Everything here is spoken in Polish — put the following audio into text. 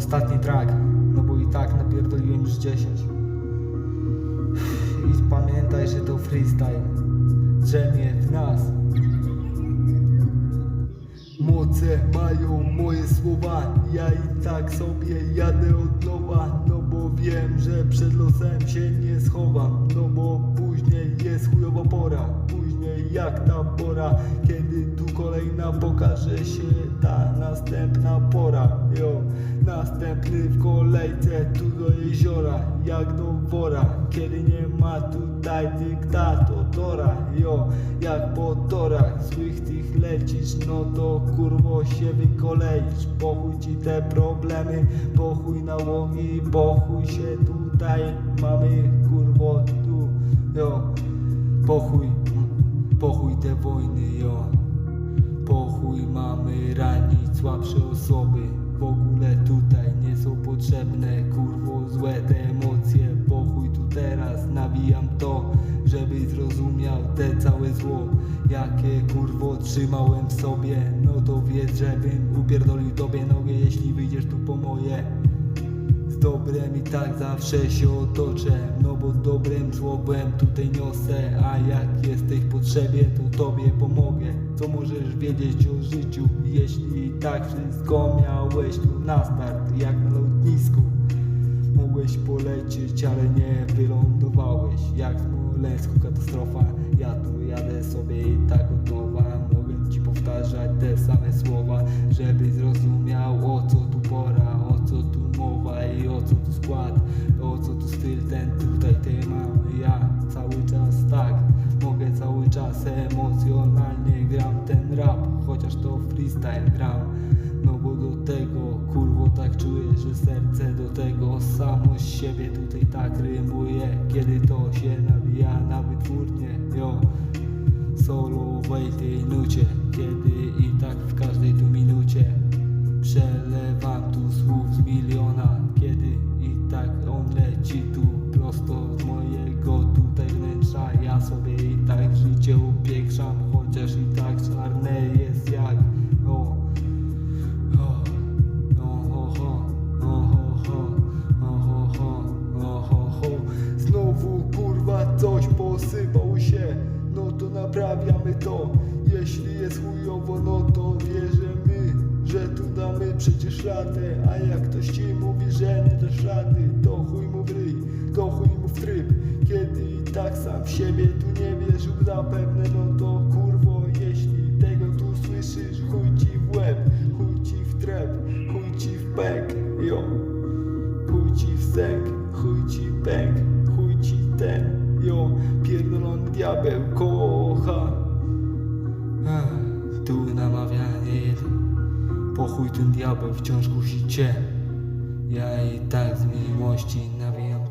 ostatni track, no bo i tak napierdoliłem już 10. I pamiętaj, że to freestyle drzemie w nas. Moce mają moje słowa, ja i tak sobie jadę od nowa, no bo wiem, że przed losem się nie schowam, no bo później jest chujowa pora, później jak ta pora, kiedy tu kolejna pokaże się ta następna pora, jo, następny w kolejce tu do jeziora, jak do wora, kiedy nie ma tutaj dyktatora, jo, jak po torach złych tych lecisz, no to kurwo się wykoleisz, pochuj ci te problemy, pochuj nałogi, pochuj się tutaj, mamy kurwo tu, jo, pochuj, pochuj te wojny, jo. Pochuj mamy ranić słabsze osoby W ogóle tutaj nie są potrzebne Kurwo złe te emocje. Pochuj tu teraz nawijam to Żebyś zrozumiał te całe zło Jakie kurwo trzymałem w sobie. No to wiedz, żebym upierdolił tobie nogę Jeśli wyjdziesz tu po moje dobrem i tak zawsze się otoczę No bo dobrem słowem tutaj niosę A jak jesteś w potrzebie to tobie pomogę. Co możesz wiedzieć o życiu Jeśli tak wszystko miałeś tu na start Jak na lotnisku? Mogłeś polecieć, ale nie wylądowałeś Jak w Smoleńsku katastrofa. Ja tu jadę sobie i tak od nowa Mogę ci powtarzać te same słowa Żebyś skład. O co tu styl ten tutaj ty mam? Ja cały czas tak Mogę cały czas emocjonalnie gram ten rap Chociaż to freestyle gram. No bo do tego kurwo tak czuję, że serce do tego samo z siebie tutaj tak rymuje. Kiedy to się nawija na wytwórnie, jo. Solowej tej nucie, kiedy czarne jest jak o ohoho, ohoho, ohoho. Znowu kurwa coś posypał się. No to naprawiamy to. Jeśli jest chujowo no to wierzymy Że tu damy przecież radę. A jak ktoś ci mówi, że nie dasz rady To chuj mu w ryj, to chuj mu w tryb. Kiedy i tak sam w siebie tu nie wierzył zapewne No to kurwo słyszysz Chuj ci w łeb, chuj ci w trep Chuj ci w pęk, jo. Chuj ci w sęk, chuj ci pęk Chuj ci ten, jo. Pierdolony diabeł kocha. Tu namawianie jeden Po chuj ten diabeł wciąż kusi cię. Ja i tak z miłości nawijam